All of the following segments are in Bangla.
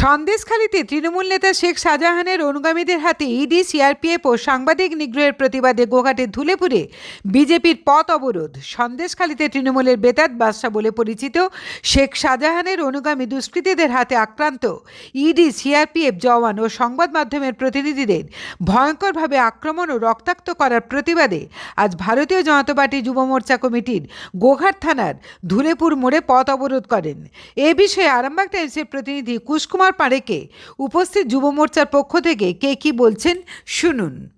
সন্দেশখালীতে তৃণমূল নেতা শেখ শাহজাহানের অনুগামীদের হাতে ইডি, সিআরপিএফ ও সাংবাদিক নিগ্রহের প্রতিবাদে গোঘাটে ধুলেপুরে বিজেপির পথ অবরোধ। সন্দেশখালীতে তৃণমূলের বেতাত বাদশা বলে পরিচিত শেখ শাহজাহানের অনুগামী দুষ্কৃতীদের হাতে আক্রান্ত ইডি, সিআরপিএফ জওয়ান ও সংবাদ মাধ্যমের প্রতিনিধিদের ভয়ঙ্করভাবে আক্রমণ ও রক্তাক্ত করার প্রতিবাদে আজ ভারতীয় জনতা পার্টি যুব মোর্চা কমিটির গোঘাট থানার ধুলেপুর মোড়ে পথ অবরোধ করেন। এ বিষয়ে আরামবাগ টাইমসের প্রতিনিধি কুশকুমার পাড়েকে উপস্থিত যুব মোর্চার পক্ষ থেকে কে কি বলছেন শুনুন।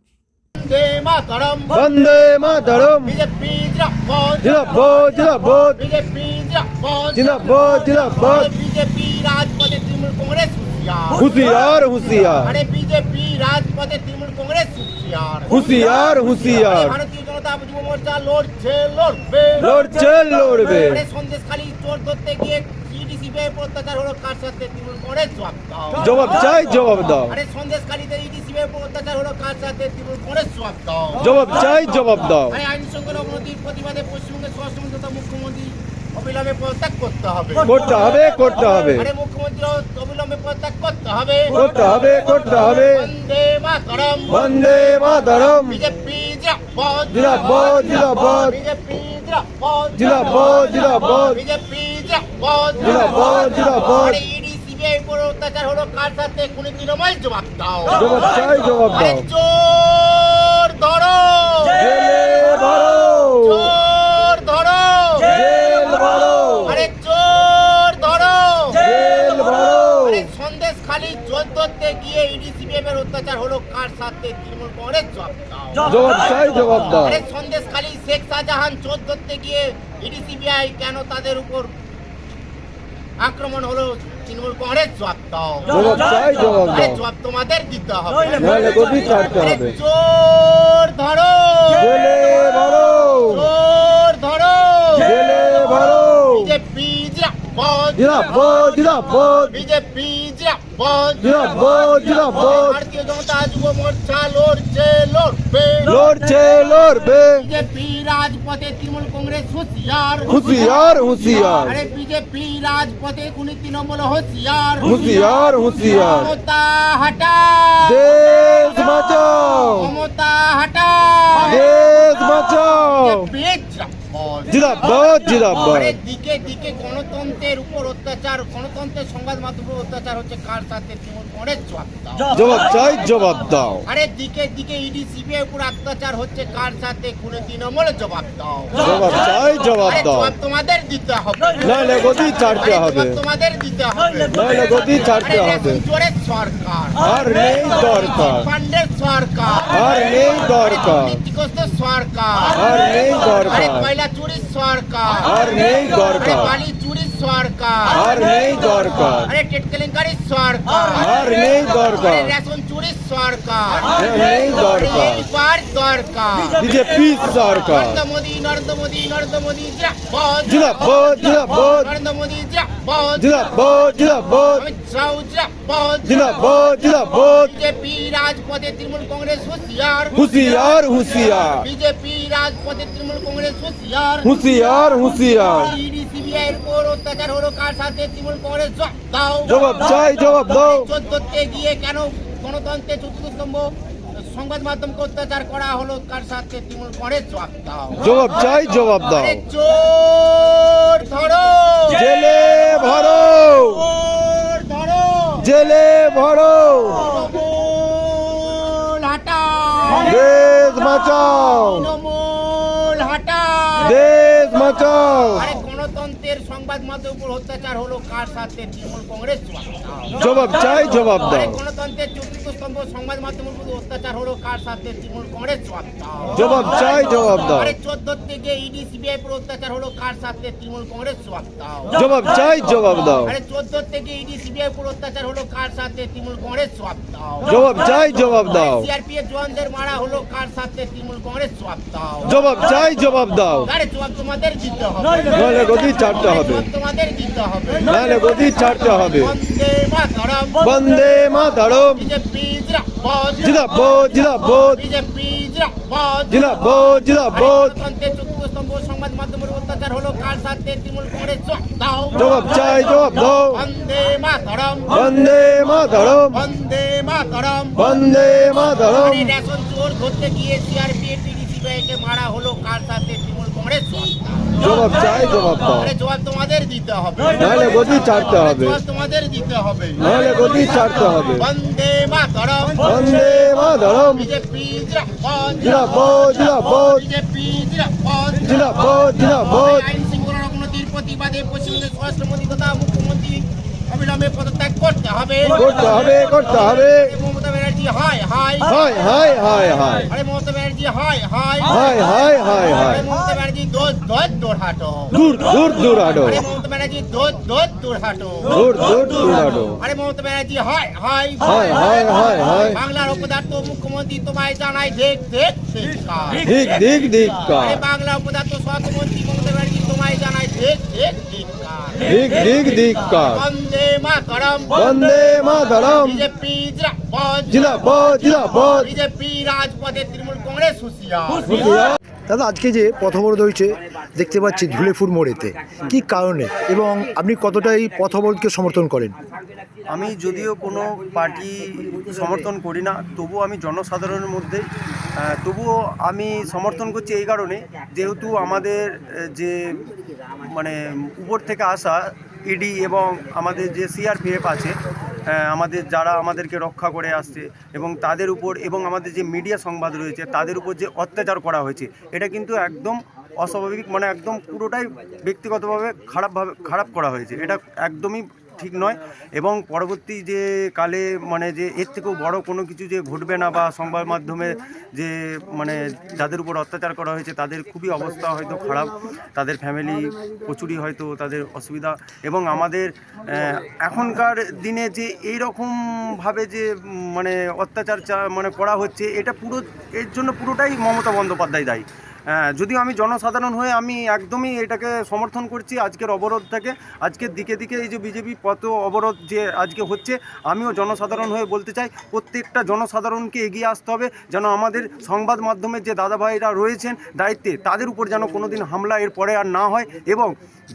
বন্দে মাতরম। বন্দে মাতরম। বিজেপি জিন্দাবাদ। জিন্দাবাদ জিন্দাবাদ। জিন্দাবাদ। জিন্দাবাদ জিন্দাবাদ। রাজপথে কংগ্রেস হুঁশিয়ার। হুঁশিয়ার হুঁশিয়ার। আরে বিজেপি রাজপথে তৃণমূল কংগ্রেস হুঁশিয়ার। হুঁশিয়ার আরে ভারতীয় জনতা যুব মোর্চা লড়ছে লড়বে। লড়ছে লড়বে। আরে সন্দেশখালী চোর ধরতে গিয়ে ইডিসিবি অত্যাচার হলো কার সাথে তৃণমূল কংগ্রেস? জবাব দাও। জবাব চাই জবাব দাও। আরে সন্দেশখালীতে ইডিসিবি অত্যাচার হলো কার সাথে তৃণমূল কংগ্রেস? জবাব দাও। জবাব চাই জবাব দাও। আরে আইন শৃঙ্খলা অবনতির প্রতিবাদে পশ্চিমবঙ্গের স্বরাষ্ট্রমন্ত্রী তথা মুখ্যমন্ত্রী অবিলম্বে পদত্যাগ করতে হবে। করতে হবে করতে হবে। আরে মুখ্যমন্ত্রী অবিলম্বে পদত্যাগ করতে হবে। করতে হবে করতে হবে। বন্দে মাতরম। বন্দে মাতরম। বিজেপি জিন্দাবাদ। বিজেপি অত্যাচার হলো কার সাথে কোন তৃণমূল জবাব দাও। ধরো জেলে চোর ধরো সন্দেশ খালি জোর ধরতে গিয়ে ইডি এর অত্যাচার হলো কার সাথে তৃণমূল কংগ্রেস জবাব দাও। সন্দেশ খালি শেখ শাহজাহান চোর ধরতে গিয়ে ইডি সিবিআই কেন তাদের উপর আক্রমণ হলো তৃণমূল কংগ্রেস জবাব দাও। জবাব তোমাদের দিতে হবে। চোর ধরো। জোর চোর ধরো। বিজেপি ভারতীয় জনতা যুব মোর্চা লড়ছে লড়বে। লড়ছে লড়বে। বিজেপি রাজপথে তৃণমূল কংগ্রেস হুঁশিয়ার। হুঁশিয়ার হুঁশিয়ার। আরে বিজেপি রাজপথে কোন তৃণমূল হুঁশিয়ার। হুঁশিয়ার হুঁশিয়ার। মমতা হাটা। দেশ বাঁচাও। মমতা হাটা। দেশ বাঁচাও। জবাব দাও। আরে দিকে দিকে ইডি সিবিআই উপর অত্যাচার হচ্ছে কার সাথে কোন তৃণমূল জবাব দাও। জবাব চাই, জবাব দাও। তোমাদের দিতে হবে নাহলে গদি ছাড়তে আরে হবে। তোমাদের দিতে হবে নাহলে গদি ছাড়তে হবে। রেশন সরকার আর নেই দরকার। পান্ডের সরকার আর নেই দরকার। সরকার। আর নেই দরকার। কয়লা চুরির সরকার। আর নেই দরকার। বালি চুরির সরকার। আর নেই দরকার। আরে টেট কেলেঙ্কারির সরকার। আর নেই দরকার। রেশন সরকার আর নেই দরকার এইবার দরকার বিজেপি সরকার নরেন্দ্র মোদী নরেন্দ্র মোদী নরেন্দ্র মোদী জিন্দাবাদ জিন্দাবাদ জিন্দাবাদ নরেন্দ্র মোদী জিন্দাবাদ জিন্দাবাদ জিন্দাবাদ অমিত শাহ জিন্দাবাদ জিন্দাবাদ জিন্দাবাদ বিজেপি রাজপথে তৃণমূল কংগ্রেস হুঁশিয়ার হুঁশিয়ার হুঁশিয়ার বিজেপি রাজপথে তৃণমূল কংগ্রেস হুঁশিয়ার হুঁশিয়ার হুঁশিয়ার ইডি সিবিআই এর উপর অত্যাচার হলো কার সাথে তৃণমূল কংগ্রেস জবাব দাও জবাব চাই জবাব দাও চোদ্দতে গিয়ে কেন গণতন্ত্রের চতুর্থ স্তম্ভ সংবাদ মাধ্যমকে অত্যাচার করা হলো কার সাথে? তৃণমূল কংগ্রেস জবাব দাও। জবাব চাই জবাব দাও। চোর ধরো। জেলে ভরো। ধরো। জেলে ভরো। দেশ বাঁচাও। দেশ বাঁচাও। গণতন্ত্রের সংবাদ মাধ্যমের উপর অত্যাচার হলো কার সাথে তৃণমূল কংগ্রেস? জবাব চাই জবাব দাও। গণতন্ত্রের চতুর্থ স্তম্ভ সংবাদ মাধ্যমের উপর অত্যাচার হলো কার সাথে তৃণমূল কংগ্রেস? জবাব চাই জবাব দাও। আরে চোদ্দ থেকে ইডি সিবিআই উপর অত্যাচার হলো কার সাথে তৃণমূল কংগ্রেস? জবাব চাই জবাব দাও। আরে চোদ্দ থেকে ইডি সিবিআই উপর অত্যাচার হলো কার সাথে তৃণমূল কংগ্রেস? জবাব চাই জবাব দাও। সিআরপিএফ জওয়ানদের মারা হলো কার সাথে তৃণমূল কংগ্রেস? জবাব চাই জবাব দাও। আরে জবাব তোমাদের দিতে হবে। নাহলে গদি ছাড়তে হবে। হবে। নাহলে গদি ছাড়তে হবে। বন্দে মাতরম জিন্দাবাদ জিন্দাবাদ বিজেপি জিন্দাবাদ জিন্দাবাদ জিন্দাবাদ গণতন্ত্রের চতুর্থ সংবাদ মাধ্যমের অত্যাচার হলো কার সাথে তৃণমূল কংগ্রেস জবাব চাই জবাব দাও। বন্দে মাতরম বন্দে মাতরম বন্দে মাতরম বন্দে মাতরম রেশন চোর ধরতে গিয়ে সিআরপিএফ কে মারা হলো কার সাথে তৃণমূল কংগ্রেস জবাব চাই জবাব দাও। জবাব তোমাদের দিতে হবে। নাহলে গদি ছাড়তে হবে। তোমাদের দিতে হবে। নাহলে গদি ছাড়তে হবে। বন্দে মাতরম। বন্দে মাতরম। বিজেপি জিরাপদ জিরাপদ বিজেপি জিরাপদ জিরাপদ আইন শৃঙ্খলার অবনতির প্রতিবাদে পশ্চিমবঙ্গের স্বরাষ্ট্রমন্ত্রী তথা মুখ্যমন্ত্রী অবিলম্বে পদত্যাগ করতে হবে। করতে হবে করতে হবে। মমতা ব্যানার্জি হাই হাই হায় হায় হায় হায়। আরে মমতা ব্যানার্জি হাই হায়। হায় হায় হায় আরে মমতা ব্যানার্জি দোষ দোষ দূর হাটো দূর দূর দূর হাটো আরে মমতা ব্যানার্জি দোষ দোষ দূর হাটো দূর দূর দূর হাটো আরে মমতা ব্যানার্জি হাই হাই হায় হায় হায় হায়। বাংলার অপদার্থ মুখ্যমন্ত্রী তোমায় জানাই দেখ। দিক দিক দিক আরে বাংলা অপদার্থ স্বাস্থ্যমন্ত্রী মমতা ব্যানার্জি তোমায় জানাই দেখ দেখ ধিক্কার। দিক দিক দিক কা বন্দে মাতরম। বন্দে মাতরম। বিজেপি জিরাপদ জিরাপদ জিরাপদ বিজেপি রাজপথে তৃণমূল কংগ্রেস হুঁশিয়ার দাদা আজকে যে পথবরোধ হয়েছে দেখতে পাচ্ছি ধুলেফুর মোড়েতে। কি কারণে? এবং আপনি কতটা এই পথবরোধকে সমর্থন করেন? আমি যদিও কোনো পার্টি সমর্থন করি না, তবুও আমি জনসাধারণের মধ্যে তবুও আমি সমর্থন করছি এই কারণে, যেহেতু আমাদের যে মানে উপর থেকে আসা ইডি এবং আমাদের যে সিআরপিএফ আছে আমাদের যারা আমাদেরকে রক্ষা করে আসছে এবং তাদের উপর এবং আমাদের যে মিডিয়া সংবাদ রয়েছে, তাদের উপর যে অত্যাচার করা হয়েছে, এটা কিন্তু একদম অস্বাভাবিক মানে একদম পুরোটাই ব্যক্তিগতভাবে খারাপভাবে খারাপ করা হয়েছে। এটা একদমই ঠিক নয়। এবং পরবর্তী যে কালে মানে যে এর থেকেও বড় কোনো কিছু যে ঘটবে না বা সংবাদ মাধ্যমে যে মানে যাদের উপর অত্যাচার করা হয়েছে, তাদের খুবই অবস্থা হয়তো খারাপ। তাদের ফ্যামিলি প্রচুরই হয়তো তাদের অসুবিধা। এবং আমাদের এখনকার দিনে যে এই রকমভাবে যে মানে অত্যাচার মানে করা হচ্ছে, এটা পুরো, এর জন্য পুরোটাই মমতা বন্দ্যোপাধ্যায় দায়ী। যদিও আমি জনসাধারণ হয়ে আমি একদমই এটাকে সমর্থন করছি আজকের অবরোধটাকে আজকের দিকে দিকে এই যে বিজেপি পথ অবরোধ যে আজকে হচ্ছে, আমিও জনসাধারণ হয়ে বলতে চাই, প্রত্যেকটা জনসাধারণকে এগিয়ে আসতে হবে যেন আমাদের সংবাদ মাধ্যমের যে দাদাভাইরা রয়েছেন দায়িত্বে, তাদের উপর যেন কোনোদিন হামলা এর পরে আর না হয় এবং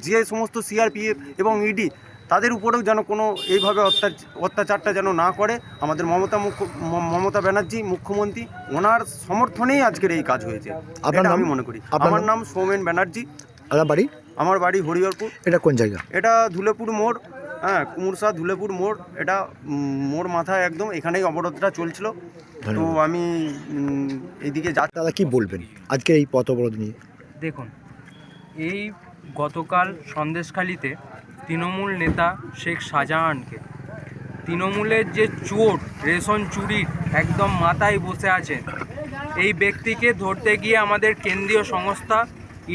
যে সমস্ত সিআরপিএফ এবং ইডি তাদের উপরেও যেন কোনো এইভাবে অত্যাচ- অত্যাচারটা যেন না করে আমাদের মমতা মুখ্য মমতা ব্যানার্জি মুখ্যমন্ত্রী ওনার সমর্থনেই আজকের এই কাজ হয়েছে। আপনার আমি মনে করি। আমার নাম? সৌমেন ব্যানার্জি। আপনার বাড়ি? আমার বাড়ি হরিহরপুর। এটা কোন জায়গা? এটা ধুলেপুর মোড়। হ্যাঁ কুমুরসা ধুলেপুর মোড়। এটা মোড় মাথায় একদম। এখানেই অবরোধটা চলছিল। তো আমি এইদিকে যা দাদা কি বলবেন? আজকে এই পথ অবরোধ নিয়ে। দেখুন এই গতকাল সন্দেশখালিতে তৃণমূল নেতা শেখ শাহজাহানকে। তৃণমূলের যে চোর, রেশন চুরির একদম মাথায় বসে আছেন। এই ব্যক্তিকে ধরতে গিয়ে আমাদের কেন্দ্রীয় সংস্থা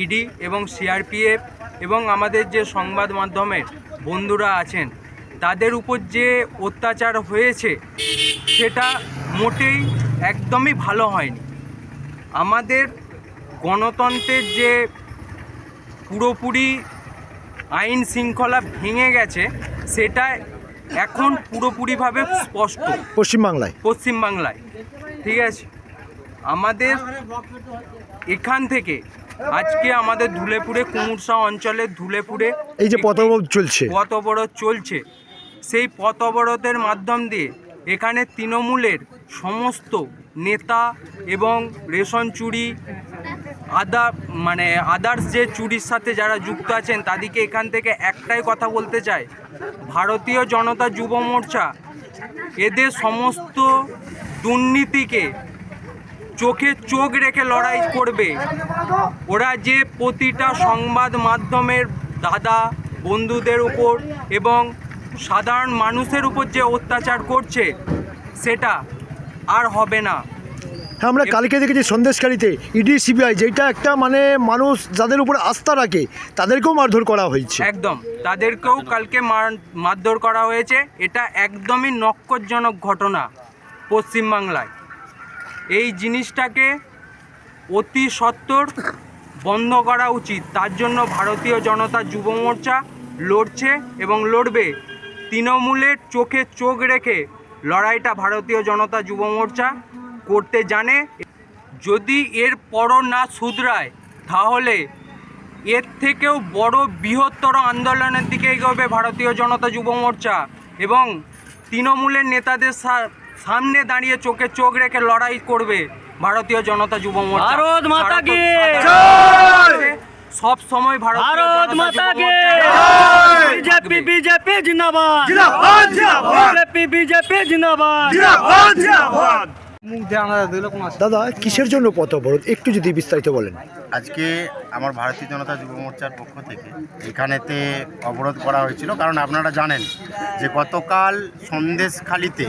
ইডি এবং সিআরপিএফ এবং আমাদের যে সংবাদ মাধ্যমের বন্ধুরা আছেন, তাদের উপর যে অত্যাচার হয়েছে, সেটা মোটেই একদমই ভালো হয়নি। আমাদের গণতন্ত্রের যে পুরোপুরি আইন শৃঙ্খলা ভেঙে গেছে সেটা এখন পুরোপুরিভাবে স্পষ্ট। পশ্চিমবাংলায়? পশ্চিমবাংলায়। ঠিক আছে? আমাদের এখান থেকে আজকে আমাদের ধুলেপুরে কুমুরসা অঞ্চলের ধুলেপুরে এই যে পথ অবরোধ চলছে। পথ অবরোধ চলছে। সেই পথ অবরোধের মাধ্যম দিয়ে এখানে তৃণমূলের সমস্ত নেতা এবং রেশন চুরি আদা মানে আদার্স যে চুরির সাথে যারা যুক্ত আছেন, তাদেরকে এখান থেকে একটাই কথা বলতে চাই। ভারতীয় জনতা যুব মোর্চা এদের সমস্ত দুর্নীতিকে চোখে চোখ রেখে লড়াই করবে। ওরা যে প্রতিটা সংবাদ মাধ্যমের দাদা, বন্ধুদের উপর এবং সাধারণ মানুষের উপর যে অত্যাচার করছে, সেটা আর হবে না। হ্যাঁ আমরা কালকে দেখেছি সন্দেশকারীতে ইডি, সিবিআই যেটা একটা মানে মানুষ যাদের উপর আস্থা রাখে, তাদেরকেও মারধর করা হয়েছে। একদম। তাদেরকেও কালকে মার- মারধর করা হয়েছে। এটা একদমই নক্করজনক ঘটনা পশ্চিমবাংলায়। এই জিনিসটাকে অতি সত্বর বন্ধ করা উচিত। তার জন্য ভারতীয় জনতা যুব মোর্চা লড়ছে এবং লড়বে। তৃণমূলের চোখে চোখ রেখে লড়াইটা ভারতীয় জনতা যুব মোর্চা করতে জানে যদি এর পরও না শুধরায় তাহলে এর থেকেও বড় বৃহত্তর আন্দোলনের দিকে এগোবে ভারতীয় জনতা যুব মোর্চা এবং তৃণমূলের নেতাদের সা- সামনে দাঁড়িয়ে চোখে চোখ রেখে লড়াই করবে ভারতীয় জনতা যুব মোর্চা। ভারত সব সময় ভারত ভারত মাতা কে বিজেপি বিজেপি জিন্দাবাদ! বিজেপি বিজেপি জিন্দাবাদ! দাদা কিসের জন্য পথ অবরোধ? একটু যদি বিস্তারিত বলেন। আজকে আমার ভারতীয় জনতা যুব মোর্চার পক্ষ থেকে এখানেতে অবরোধ করা হয়েছিল। কারণ আপনারা জানেন যে গতকাল সন্দেশখালিতে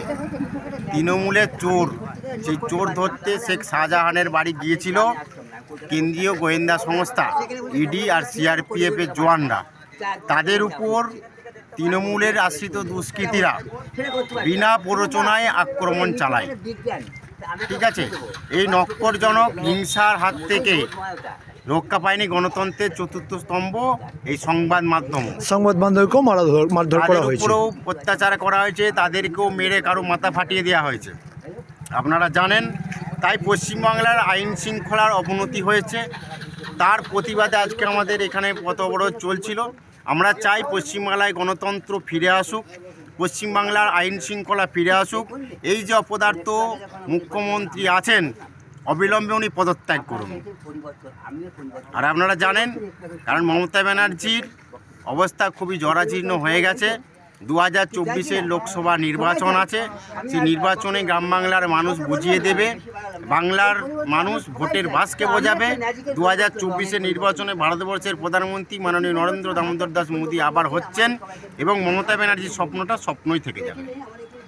তৃণমূলের চোর সেই চোর ধরতে শেখ শাহজাহানের বাড়ি গিয়েছিল কেন্দ্রীয় গোয়েন্দা সংস্থা ইডি আর সিআরপিএফের জওয়ানরা। তাদের উপর তৃণমূলের আশ্রিত দুষ্কৃতীরা বিনা প্ররোচনায় আক্রমণ চালায়। ঠিক আছে? এই নক্করজনক হিংসার হাত থেকে রক্ষা পায়নি গণতন্ত্রের চতুর্থ স্তম্ভ এই সংবাদ মাধ্যম। সংবাদ মাধ্যমকেও মারাধর করা হয়েছে। অত্যাচার করা হয়েছে তাদেরকেও মেরে কারও মাথা ফাটিয়ে দেওয়া হয়েছে। আপনারা জানেন তাই পশ্চিমবাংলার আইন শৃঙ্খলার অবনতি হয়েছে। তার প্রতিবাদে আজকে আমাদের এখানে পথ অবরোধ চলছিল। আমরা চাই পশ্চিমবাংলায় গণতন্ত্র ফিরে আসুক। পশ্চিমবাংলার আইন শৃঙ্খলা ফিরে আসুক। এই যে অপদার্থ মুখ্যমন্ত্রী আছেন, অবিলম্বে উনি পদত্যাগ করুন। আর আপনারা জানেন, কারণ মমতা ব্যানার্জির অবস্থা খুবই জরাজীর্ণ হয়ে গেছে। দু হাজার চব্বিশের লোকসভা নির্বাচন আছে। সেই নির্বাচনে গ্রাম বাংলার মানুষ বুঝিয়ে দেবে বাংলার মানুষ ভোটের বাসকে বোঝাবে। দু হাজার চব্বিশের নির্বাচনে ভারতবর্ষের প্রধানমন্ত্রী মাননীয় নরেন্দ্র দামোদর দাস মোদী আবার হচ্ছেন এবং মমতা ব্যানার্জির স্বপ্নটা স্বপ্নই থেকে যাবে।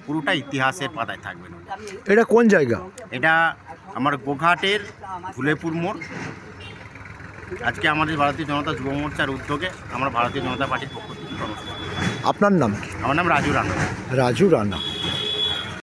পুরোটা ইতিহাসের পাতায় থাকবে। না এটা কোন জায়গা? এটা আমার গোঘাটের ধুলেপুর মোড়। আজকে আমাদের ভারতীয় জনতা যুব মোর্চার উদ্যোগে আমরা ভারতীয় জনতা পার্টির পক্ষ থেকে আপনার নাম? কি আমার নাম রাজু রানা। রাজু রানা।